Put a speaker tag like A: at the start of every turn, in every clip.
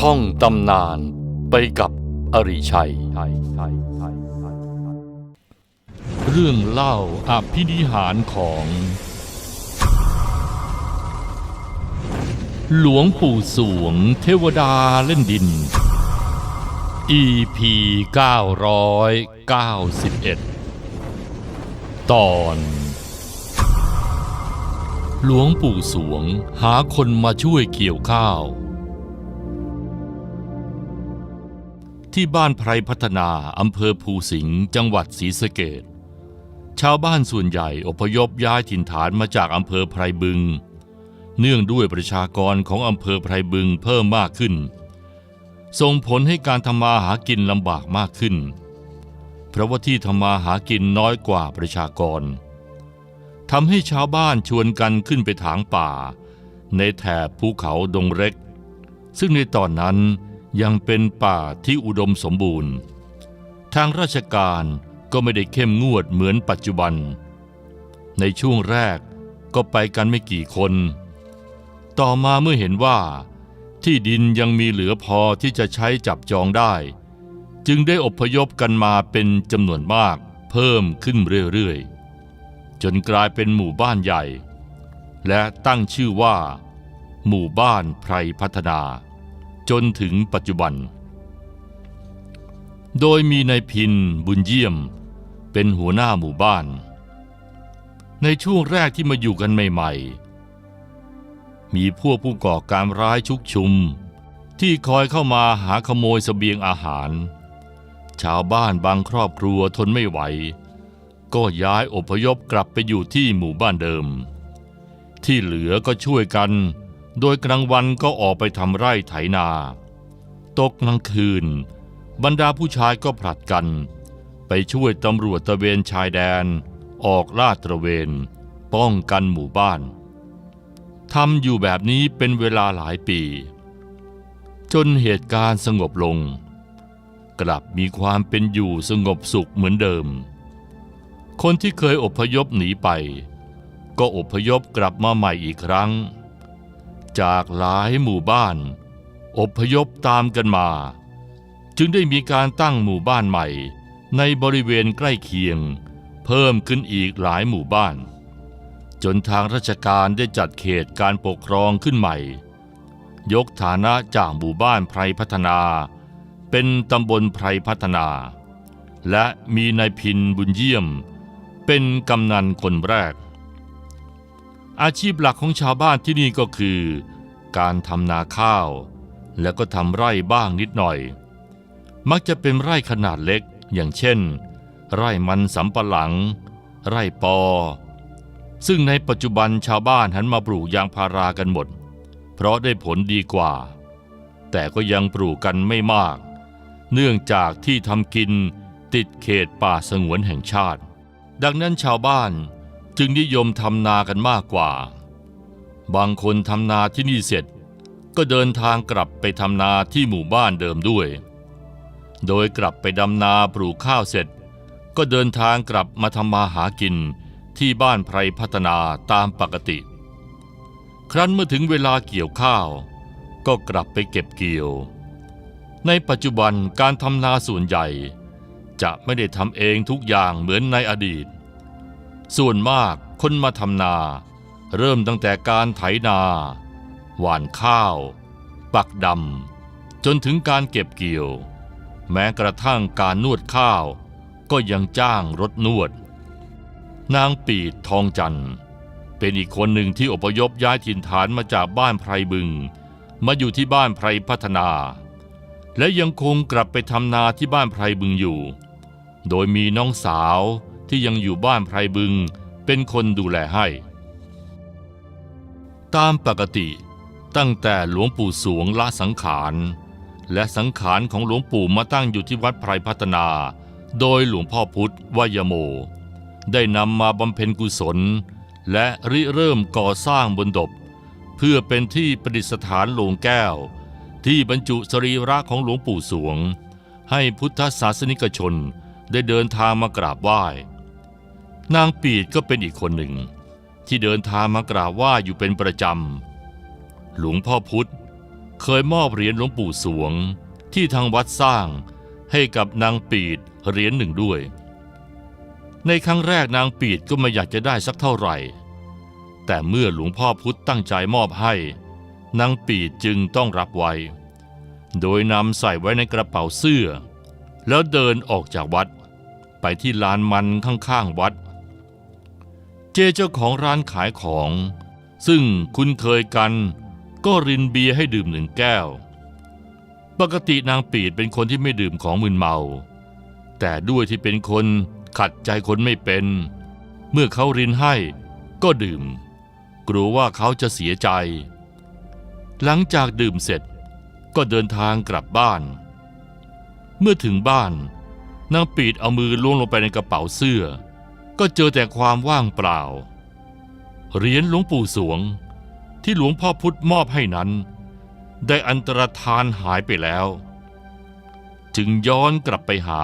A: ท่องตำนานไปกับอริชัย เรื่องเล่าอภินิหารของ หลวงปู่สวงเทวดาเล่นดิน EP 991 ตอน หลวงปู่สวงหาคนมาช่วยเกี่ยวข้าว ที่บ้านไพรพัฒนาอำเภอภูสิงห์จังหวัดศรีสะเกดชาวบ้านส่วนใหญ่อพยพย้ายถิ่นฐานมาจากอำเภอไพรบึง เนื่องด้วยประชากรของอำเภอไพรบึงเพิ่มมากขึ้น ส่งผลให้การทำมาหากินลำบากมากขึ้น เพราะว่าที่ทำมาหากินน้อยกว่าประชากรทำให้ชาวบ้านชวนกันขึ้นไปถางป่า ในแถบภูเขาดงเล็ก ซึ่งในตอนนั้น ยังเป็นป่าที่อุดมสมบูรณ์ ทางราชการก็ไม่ได้เข้มงวดเหมือนปัจจุบัน ในช่วงแรกก็ไปกันไม่กี่คน ต่อมาเมื่อเห็นว่า ที่ดินยังมีเหลือพอที่จะใช้จับจองได้ จึงได้อพยพกันมาเป็นจำนวนมากเพิ่มขึ้นเรื่อยๆ จนกลายเป็นหมู่บ้านใหญ่ และตั้งชื่อว่า หมู่บ้านไพรพัฒนา จนถึงปัจจุบัน โดยมีนายพินบุญเยี่ยม เป็นหัวหน้าหมู่บ้าน ในช่วงแรกที่มาอยู่กันใหม่ ๆ มีพวกผู้ก่อการร้ายชุกชุม ที่คอยเข้ามาหาขโมยสเสบียงอาหาร ชาวบ้านบางครอบครัวทนไม่ไหว ก็ย้ายอพยพกลับไปอยู่ที่หมู่บ้านเดิม ที่เหลือก็ช่วยกัน โดยกลางวันก็ออกไปทำไร่ไถนา ตกกลางคืน บรรดาผู้ชายก็ผลัดกัน ไปช่วยตำรวจตะเวนชายแดน ออกลาดตระเวน ป้องกันหมู่บ้านทำอยู่แบบนี้เป็นเวลาหลายปี จนเหตุการณ์สงบลง กลับมีความเป็นอยู่สงบสุขเหมือนเดิม คนที่เคยอพยพหนีไป ก็อพยพกลับมาใหม่อีกครั้ง จากหลายหมู่บ้านอพยพตามกันมา จึงได้มีการตั้งหมู่บ้านใหม่ ในบริเวณใกล้เคียง เพิ่มขึ้นอีกหลายหมู่บ้าน จนทางราชการได้จัดเขตการปกครองขึ้นใหม่ ยกฐานะจากหมู่บ้านไพรพัฒนา เป็นตำบลไพรพัฒนา และมีนายพินบุญเยี่ยม เป็นกำนันคนแรก อาชีพหลักของชาวบ้านที่นี่ก็คือ การทำนาข้าว และก็ทำไร่บ้างนิดหน่อย มักจะเป็นไร่ขนาดเล็ก อย่างเช่น ไร่มันสำปะหลัง ไร่ปอ ซึ่งในปัจจุบันชาวบ้านหันมาปลูกยางพารากันหมด เพราะได้ผลดีกว่า แต่ก็ยังปลูกกันไม่มาก เนื่องจากที่ทำกินติดเขตป่าสงวนแห่งชาติ ดังนั้นชาวบ้าน จึงนิยมทำนากันมากกว่า บางคนทำนาที่นี่เสร็จ ก็เดินทางกลับไปทำนาที่หมู่บ้านเดิมด้วย โดยกลับไปดำนาปลูกข้าวเสร็จ ก็เดินทางกลับมาทำมาหากินที่บ้านไพรพัฒนาตามปกติ ครั้นเมื่อถึงเวลาเกี่ยวข้าว ก็กลับไปเก็บเกี่ยว ในปัจจุบันการทำนาส่วนใหญ่ จะไม่ได้ทำเองทุกอย่างเหมือนในอดีต ส่วนมากคนมาทำนา เริ่มตั้งแต่การไถนา หว่านข้าว ปักดำจนถึงการเก็บเกี่ยว แม้กระทั่งการนวดข้าว ก็ยังจ้างรถนวด นางปีดทองจันทร์ เป็นอีกคนหนึ่งที่อพยพย้ายถิ่นฐานมาจากบ้านไพรบึง มาอยู่ที่บ้านไพรพัฒนา และยังคงกลับไปทำนาที่บ้านไพรบึงอยู่ โดยมีน้องสาว ที่ยังอยู่บ้านไพรบึง เป็นคนดูแลให้ ตามปกติตั้งแต่หลวงปู่สวงละสังขารและสังขารของหลวงปู่มาตั้งอยู่ที่วัดไพรพัฒนา โดยหลวงพ่อพุทธวยโม ได้นำมาบำเพ็ญกุศล และริเริ่มก่อสร้างบนดบ เพื่อเป็นที่ประดิษฐานโลงแก้ว ที่บรรจุสรีระของหลวงปู่สวง ให้พุทธศาสนิกชนได้เดินทางมากราบไหว้ นางปีดก็เป็นอีกคนหนึ่ง ที่เดินทางมากราบไหว้อยู่เป็นประจำ หลวงพ่อพุธเคยมอบเหรียญหลวงปู่สวง ที่ทางวัดสร้างให้กับนางปีดเหรียญหนึ่งด้วย ในครั้งแรกนางปีดก็ไม่อยากจะได้สักเท่าไหร่ แต่เมื่อหลวงพ่อพุธตั้งใจมอบให้ นางปีดจึงต้องรับไว้ โดยนำใส่ไว้ในกระเป๋าเสื้อ แล้วเดินออกจากวัด ไปที่ลานมันข้างๆวัด เจเจ้าของร้านขายของ ซึ่งคุ้นเคยกัน ก็รินเบียร์ให้ดื่มหนึ่งแก้ว ปกตินางปีดเป็นคนที่ไม่ดื่มของมึนเมา แต่ด้วยที่เป็นคนขัดใจคนไม่เป็น เมื่อเขารินให้ก็ดื่ม กลัวว่าเขาจะเสียใจ หลังจากดื่มเสร็จก็เดินทางกลับบ้าน เมื่อถึงบ้าน นางปีดเอามือล้วงลงไปในกระเป๋าเสื้อ ก็เจอแต่ความว่างเปล่า เหรียญหลวงปู่สวงที่หลวงพ่อพุธมอบให้นั้น ได้อันตรธานหายไปแล้ว จึงย้อนกลับไปหา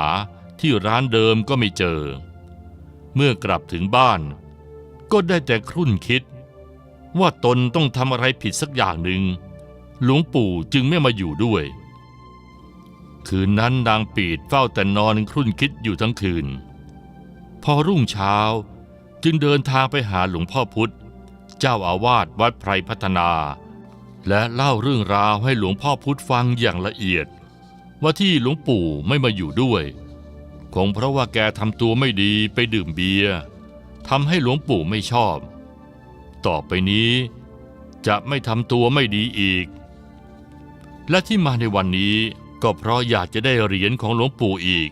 A: ที่ร้านเดิมก็ไม่เจอ เมื่อกลับถึงบ้าน ก็ได้แต่ครุ่นคิด ว่าตนต้องทำอะไรผิดสักอย่างหนึ่ง หลวงปู่จึงไม่มาอยู่ด้วย คืนนั้นนางปีดเฝ้าแต่นอนครุ่นคิดอยู่ทั้งคืน พอรุ่งเช้าจึงเดินทางไปหาหลวงพ่อพุธเจ้าอาวาสวัดไพรพัฒนา และเล่าเรื่องราวให้หลวงพ่อพุธฟังอย่างละเอียด ว่าที่หลวงปู่ไม่มาอยู่ด้วย คงเพราะว่าแกทำตัวไม่ดีไปดื่มเบียร์ทำให้หลวงปู่ไม่ชอบ ต่อไปนี้ จะไม่ทำตัวไม่ดีอีก และที่มาในวันนี้ก็เพราะอยากจะได้เหรียญของหลวงปู่อีก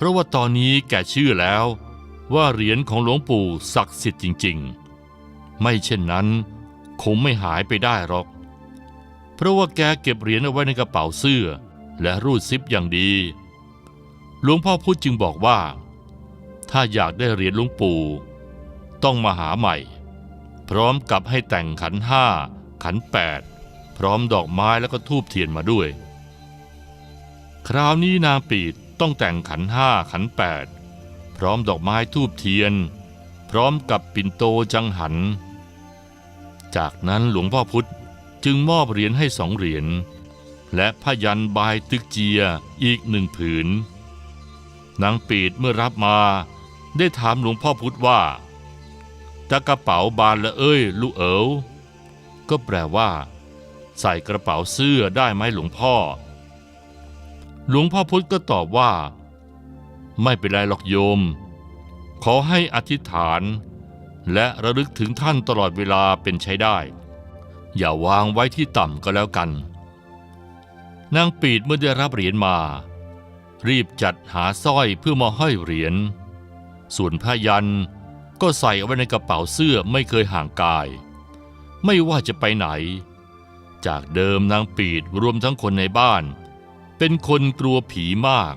A: เพราะว่าตอนนี้แกเชื่อแล้วว่าเหรียญของหลวงปู่ศักดิ์สิทธิ์จริง ๆ ไม่เช่นนั้นคงไม่หายไปได้หรอก เพราะว่าแกเก็บเหรียญเอาไว้ในกระเป๋าเสื้อ และรูดซิปอย่างดี หลวงพ่อพุธจึงบอกว่า ถ้าอยากได้เหรียญหลวงปู่ ต้องมาหาใหม่ พร้อมกับให้แต่งขันห้าขันแปดพร้อมดอกไม้แล้วก็ทูบเทียนมาด้วย คราวนี้นางปีด ต้องแต่งขันห้าขันแปดพร้อมดอกไม้ทูบเทียน พร้อมกับปิ่นโตจังหัน จากนั้นหลวงพ่อพุธจึงมอบเหรียญให้สองเหรียญและพยันบายตึกเจียอีกหนึ่งผืน นางปีดเมื่อรับมาได้ถามหลวงพ่อพุธว่าตะกระเป๋าบานละเอ้ยลูกเอ๋วก็แปลว่า ใส่กระเป๋าเสื้อได้ไหมหลวงพ่อ หลวงพ่อพุธก็ตอบว่า ไม่เป็นไรหรอกโยม ขอให้อธิษฐาน และระลึกถึงท่านตลอดเวลาเป็นใช้ได้ อย่าวางไว้ที่ต่ำก็แล้วกัน นางปีดเมื่อได้รับเหรียญมา รีบจัดหาสร้อยเพื่อมาห้อยเหรียญ ส่วนผ้ายันก็ใส่เอาไว้ในกระเป๋าเสื้อไม่เคยห่างกาย ไม่ว่าจะไปไหน จากเดิมนางปีดรวมทั้งคนในบ้าน เป็นคนกลัวผีมาก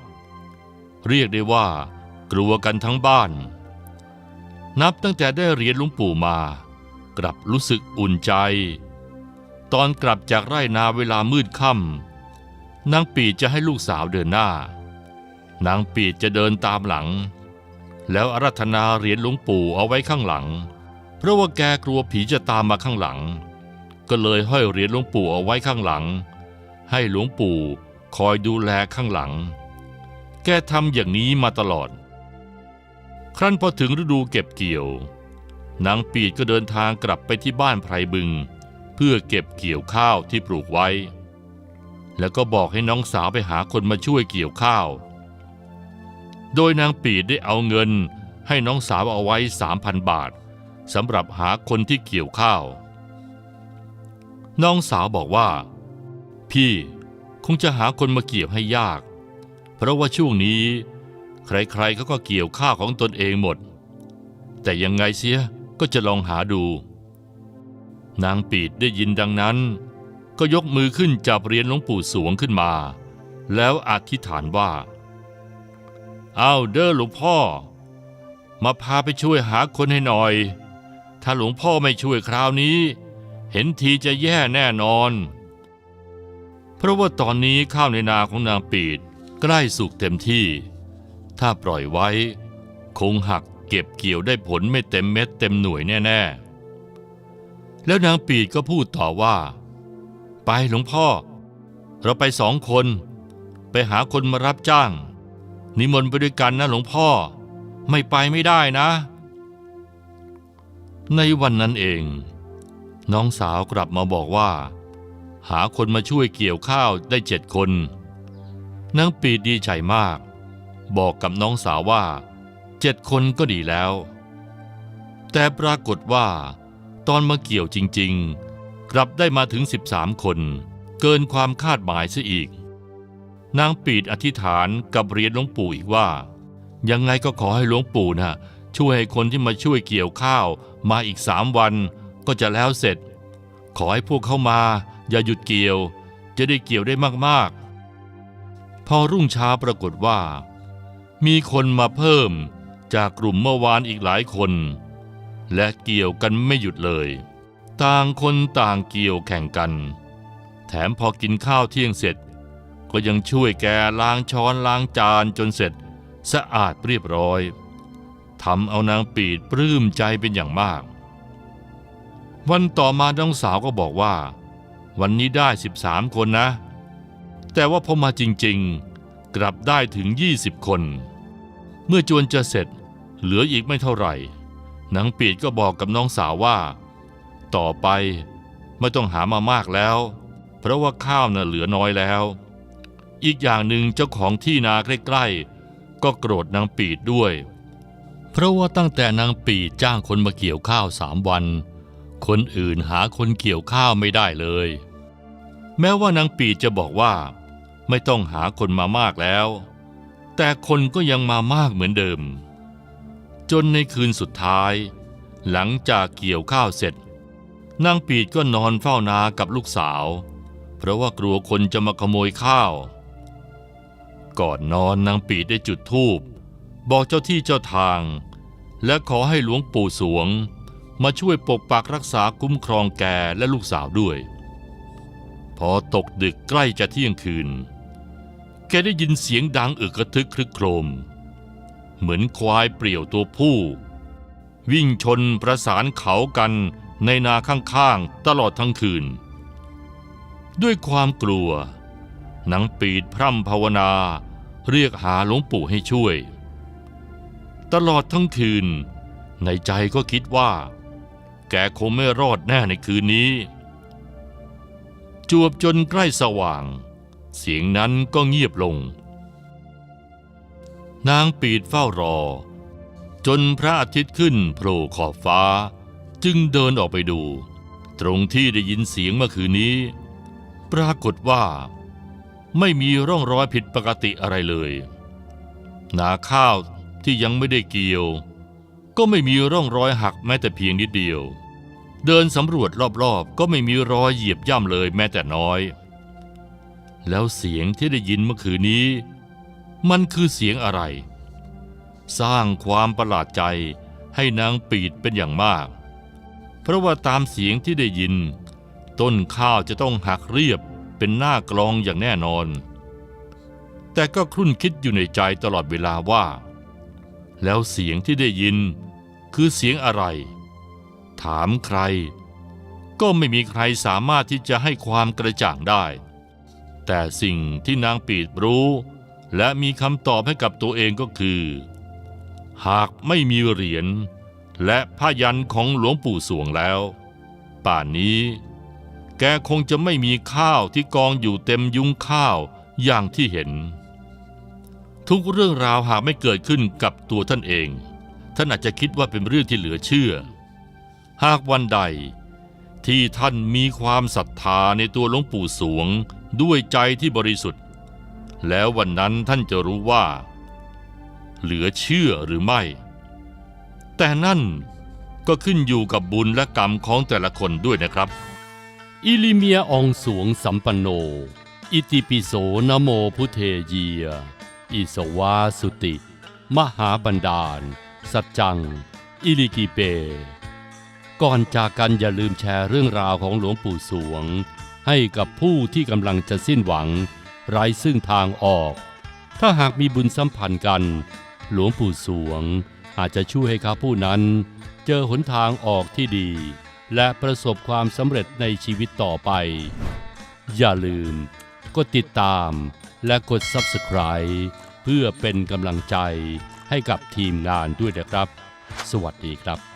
A: เรียกได้ว่า กลัวกันทั้งบ้าน นับตั้งแต่ได้เรียญหลวงปู่มา กลับรู้สึกอุ่นใจ ตอนกลับจากไร่นาเวลามืดค่ำนางปีจะให้ลูกสาวเดินหน้า นางปีจะเดินตามหลัง แล้วอารัธนาเหรียญหลวงปู่เอาไว้ข้างหลัง เพราะว่าแกกลัวผีจะตามมาข้างหลัง ก็เลยห้อยเหรียญหลวงปู่เอาไว้ข้างหลัง ให้หลวงปู่ คอยดูแลข้างหลัง แกทำอย่างนี้มาตลอด ครั้นพอถึงฤดูเก็บเกี่ยวนางปีดก็เดินทางกลับไปที่บ้านไพรบึง เพื่อเก็บเกี่ยวข้าวที่ปลูกไว้ แล้วก็บอกให้น้องสาวไปหาคนมาช่วยเกี่ยวข้าว โดยนางปีดได้เอาเงินให้น้องสาวเอาไว้สามพันบาทสำหรับหาคนที่เกี่ยวข้าว น้องสาวบอกว่า พี่ คงจะหาคนมาเกี่ยวให้ยาก เพราะว่าช่วงนี้ ใครๆเขาก็เกี่ยวข้าวของตนเองหมด แต่ยังไงเสียก็จะลองหาดู นางปีดได้ยินดังนั้น ก็ยกมือขึ้นจับเหรียญหลวงปู่สวงขึ้นมา แล้วอธิษฐานว่าเอาเด้อหลวงพ่อ มาพาไปช่วยหาคนให้หน่อย ถ้าหลวงพ่อไม่ช่วยคราวนี้ เห็นทีจะแย่แน่นอน เพราะว่าตอนนี้ข้าวในนาของนางปีดใกล้สุกเต็มที่ ถ้าปล่อยไว้ คงหักเก็บเกี่ยวได้ผลไม่เต็มเม็ดเต็มหน่วยแน่ๆ แล้วนางปีดก็พูดต่อว่า ไปหลวงพ่อ เราไปสองคน ไปหาคนมารับจ้าง นิมนต์ไปด้วยกันนะหลวงพ่อ ไม่ไปไม่ได้นะ ในวันนั้นเอง น้องสาวกลับมาบอกว่า หาคนมาช่วยเกี่ยวข้าวได้เจ็ดคนนางปีดีใจมาก บอกกับน้องสาวว่าเจ็ดคนก็ดีแล้ว แต่ปรากฏว่า ตอนมาเกี่ยวจริง ๆ กลับได้มาถึง 13 คน เกินความคาดหมายซะอีก นางปีดอธิษฐานกับเรียนหลวงปู่อีกว่า ยังไงก็ขอให้หลวงปู่นะ่ะช่วยให้คนที่มาช่วยเกี่ยวข้าวมาอีกสามวันก็จะแล้วเสร็จ ขอให้พวกเขามา อย่าหยุดเกี่ยวจะได้เกี่ยวได้มากๆ พอรุ่งเช้าปรากฏว่า มีคนมาเพิ่มจากกลุ่มเมื่อวานอีกหลายคน และเกี่ยวกันไม่หยุดเลย ต่างคนต่างเกี่ยวแข่งกัน แถมพอกินข้าวเที่ยงเสร็จ ก็ยังช่วยแกล้างช้อนล้างจานจนเสร็จสะอาดเรียบร้อยทำเอานางปีดปลื้มใจเป็นอย่างมาก วันต่อมาน้องสาวก็บอกว่า วันนี้ได้ 13 คนนะ แต่ว่าพอมาจริงๆ กลับได้ถึง 20 คน เมื่อจวนจะเสร็จเหลืออีกไม่เท่าไหร่นางปีดก็บอกกับน้องสาวว่า ต่อไปไม่ต้องหามามากแล้ว เพราะว่าข้าวน่ะเหลือน้อยแล้ว อีกอย่างหนึ่งเจ้าของที่นาใกล้ๆ ก็โกรธนางปีดด้วย เพราะว่าตั้งแต่นางปีดจ้างคนมาเกี่ยวข้าวสามวัน คนอื่นหาคนเกี่ยวข้าวไม่ได้เลย แม้ว่านางปีจะบอกว่า ไม่ต้องหาคนมามากแล้ว แต่คนก็ยังมามากเหมือนเดิม จนในคืนสุดท้าย หลังจากเกี่ยวข้าวเสร็จนางปีดก็นอนเฝ้านากับลูกสาว เพราะว่ากลัวคนจะมาขโมยข้าว ก่อนนอนนางปีดได้จุดธูปบอกเจ้าที่เจ้าทาง และขอให้หลวงปู่สวง มาช่วยปกปักรักษาคุ้มครองแกและลูกสาวด้วย พอตกดึกใกล้จะเที่ยงคืน แกได้ยินเสียงดังอึกกระทึกครึกโครม เหมือนควายเปลี่ยวตัวผู้ วิ่งชนประสานเขากันในนาข้างๆตลอดทั้งคืน ด้วยความกลัว หนางปีดพร่ำภาวนาเรียกหาหลวงปู่ให้ช่วย ตลอดทั้งคืนในใจก็คิดว่า แกคงไม่รอดแน่ในคืนนี้ จวบจนใกล้สว่าง เสียงนั้นก็เงียบลง นางปีดเฝ้ารอ จนพระอาทิตย์ขึ้นโผล่ขอบฟ้า จึงเดินออกไปดู ตรงที่ได้ยินเสียงเมื่อคืนนี้ ปรากฏว่า ไม่มีร่องรอยผิดปกติอะไรเลย นาข้าวที่ยังไม่ได้เกี่ยวก็ไม่มีร่องรอยหักแม้แต่เพียงนิดเดียว เดินสำรวจรอบๆ ก็ไม่มีรอยเหยียบย่ำเลยแม้แต่น้อย แล้วเสียงที่ได้ยินเมื่อคืนนี้ มันคือเสียงอะไร สร้างความประหลาดใจให้นางปีดเป็นอย่างมาก เพราะว่าตามเสียงที่ได้ยิน ต้นข้าวจะต้องหักเรียบเป็นหน้ากลองอย่างแน่นอน แต่ก็ครุ่นคิดอยู่ในใจตลอดเวลาว่า แล้วเสียงที่ได้ยิน คือเสียงอะไร ถามใคร ก็ไม่มีใครสามารถที่จะให้ความกระจ่างได้ แต่สิ่งที่นางปีดรู้ และมีคำตอบให้กับตัวเองก็คือ หากไม่มีเหรียญและผ้ายันของหลวงปู่สวงแล้ว ป่านนี้ แกคงจะไม่มีข้าวที่กองอยู่เต็มยุ้งข้าวอย่างที่เห็น ทุกเรื่องราวหากไม่เกิดขึ้นกับตัวท่านเอง ท่านอาจจะคิดว่าเป็นเรื่องที่เหลือเชื่อ หากวันใด ที่ท่านมีความศรัทธาในตัวหลวงปู่สวงด้วยใจที่บริสุทธิ์ แล้ววันนั้นท่านจะรู้ว่า เหลือเชื่อหรือไม่ แต่นั่นก็ขึ้นอยู่กับบุญและกรรมของแต่ละคนด้วยนะครับ
B: อิลิเมียองสวงสัมปันโน อิติปิโสนโมพุทเทเยีย อิสวาสุติ มหาบันดาล สัจจัง อิลิกิเป ก่อนจากกันอย่าลืมแชร์เรื่องราวของหลวงปู่สวง ให้กับผู้ที่กำลังจะสิ้นหวัง ไร้ซึ่งทางออก ถ้าหากมีบุญสัมพันธ์กัน หลวงปู่สวง อาจจะช่วยให้เขาผู้นั้น เจอหนทางออกที่ดี และประสบความสำเร็จในชีวิตต่อไป อย่าลืมกดติดตามและกด Subscribe เพื่อเป็นกำลังใจให้กับทีมงานด้วยนะครับ สวัสดีครับ